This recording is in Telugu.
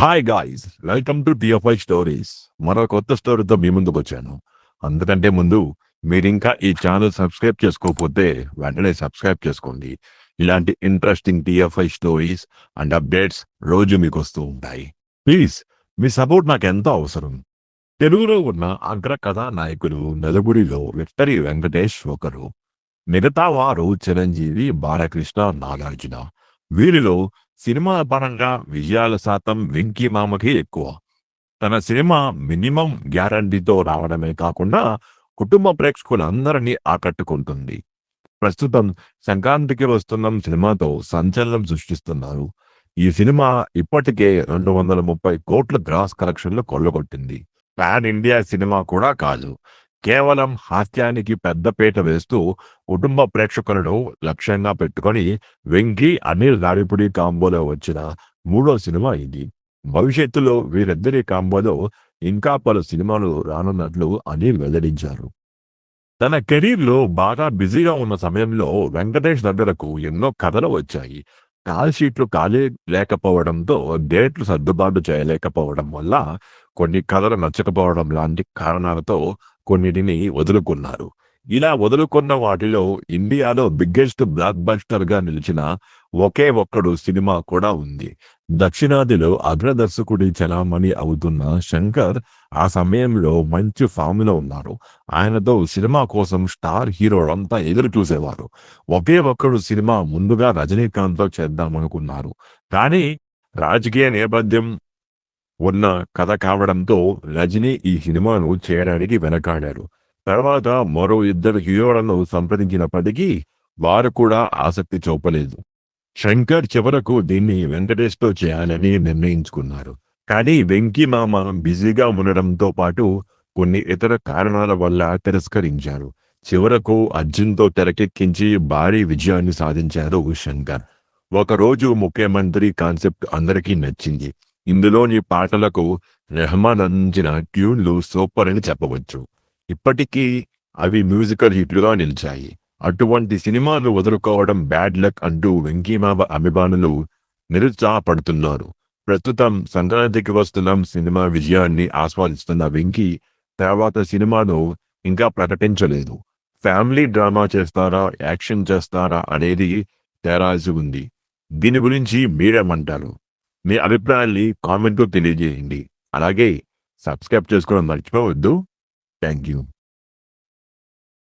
Hi guys welcome to TFI stories మరో కొత్త స్టోరీతో మీ ముందుకు వచ్చాను. అందుకంటే ముందు మీరు ఇంకా ఈ ఛానల్ సబ్స్క్రైబ్ చేసుకోకపోతే వెంటనే సబ్స్క్రైబ్ చేసుకోండి. ఇలాంటి interesting TFI stories and updates రోజు మీకు వస్తూ ఉంటాయి. ప్లీజ్ మీ సపోర్ట్ నాకు ఎంతో అవసరం. తెలుగులో ఉన్న అగ్ర కథానాయకులు నలుగురిలో విక్టరీ వెంకటేష్ ఒకరు మిగతా వారు చిరంజీవి బాలకృష్ణ నాగార్జున. వీరిలో సినిమా పరంగా విజయాల శాతం వెంకీ మామకి ఎక్కువ. తన సినిమా మినిమం గ్యారంటీతో రావడమే కాకుండా కుటుంబ ప్రేక్షకులందరినీ ఆకట్టుకుంటుంది. ప్రస్తుతం సంక్రాంతికి వస్తున్న సినిమాతో సంచలనం సృష్టిస్తున్నారు. ఈ సినిమా ఇప్పటికే రెండు వందల ముప్పై కోట్ల గ్రాస్ కలెక్షన్లు కొల్లగొట్టింది. పాన్ ఇండియా సినిమా కూడా కాదు. కేవలం హాస్యానికి పెద్దపీట వేస్తూ కుటుంబ ప్రేక్షకులను లక్ష్యంగా పెట్టుకొని వెంకీ అనిల్ రావిపుడి కాంబోలో వచ్చిన మూడో సినిమా ఇది. భవిష్యత్తులో వీరిద్దరి కాంబోలో ఇంకా పలు సినిమాలు రానున్నట్లు అనిల్ వెల్లడించారు. తన కెరీర్లో బాగా బిజీగా ఉన్న సమయంలో వెంకటేష్ దగ్గరకు ఎన్నో కథలు వచ్చాయి. కాల్ షీట్లు ఖాళీ లేకపోవడంతో డేట్లు సర్దుబాటు చేయలేకపోవడం వల్ల కొన్ని కథలు నచ్చకపోవడం లాంటి కారణాలతో కొన్నిటిని వదులుకున్నారు. ఇలా వదులుకున్న వాటిలో ఇండియాలో బిగ్గెస్ట్ బ్లాక్ బస్టర్గా నిలిచిన ఒకే ఒక్కడు సినిమా కూడా ఉంది. దక్షిణాదిలో అగ్రదర్శకుడి చలామణి అవుతున్న శంకర్ ఆ సమయంలో మంచి ఫామ్లో ఉన్నారు. ఆయనతో సినిమా కోసం స్టార్ హీరోలంతా ఎదురు చూసేవారు. ఒకే ఒక్కడు సినిమా ముందుగా రజనీకాంత్తో చేద్దామనుకున్నారు. కానీ రాజకీయ నేపథ్యం ఉన్న కథ కావడంతో రజనీ ఈ సినిమాను చేయడానికి వెనకాడారు. తర్వాత మరో ఇద్దరు హీరోలను సంప్రదించినప్పటికీ వారు కూడా ఆసక్తి చూపలేదు. శంకర్ చివరకు దీన్ని వెంకటేష్తో చేయాలని నిర్ణయించుకున్నారు. కానీ వెంకీ మామ బిజీగా ఉండడంతో పాటు కొన్ని ఇతర కారణాల వల్ల తిరస్కరించారు. చివరకు అర్జున్తో తెరకెక్కించి భారీ విజయాన్ని సాధించారు శంకర్. ఒకరోజు ముఖ్యమంత్రి కాన్సెప్ట్ అందరికీ నచ్చింది. ఇందులోని పాటలకు రెహమాన్ అందించిన ట్యూన్లు సూపర్ అని చెప్పవచ్చు. ఇప్పటికీ అవి మ్యూజికల్ హిట్లుగా నిలిచాయి. అటువంటి సినిమాలు వదులుకోవడం బ్యాడ్ లక్ అంటూ వెంకీమావ అభిమానులు నిరుత్సాహపడుతున్నారు. ప్రస్తుతం సంక్రాంతికి వస్తున్న సినిమా విజయాన్ని ఆస్వాదిస్తున్న వెంకీ తర్వాత సినిమాను ఇంకా ప్రకటించలేదు. ఫ్యామిలీ డ్రామా చేస్తారా యాక్షన్ చేస్తారా అనేది తేరాల్సి ఉంది. దీని గురించి మీరేమంటారు? మీ అభిప్రాయాల్ని కామెంట్లో తెలియజేయండి. అలాగే సబ్స్క్రైబ్ చేసుకోవడం మర్చిపోవద్దు. Thank you.